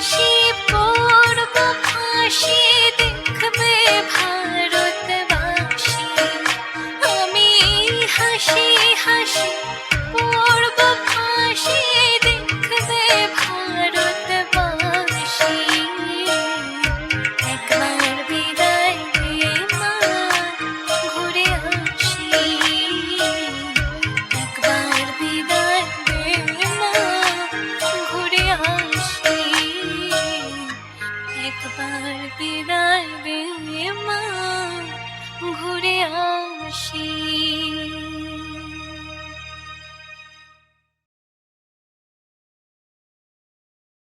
she আর বিদায় দে মা ঘুরে আসি।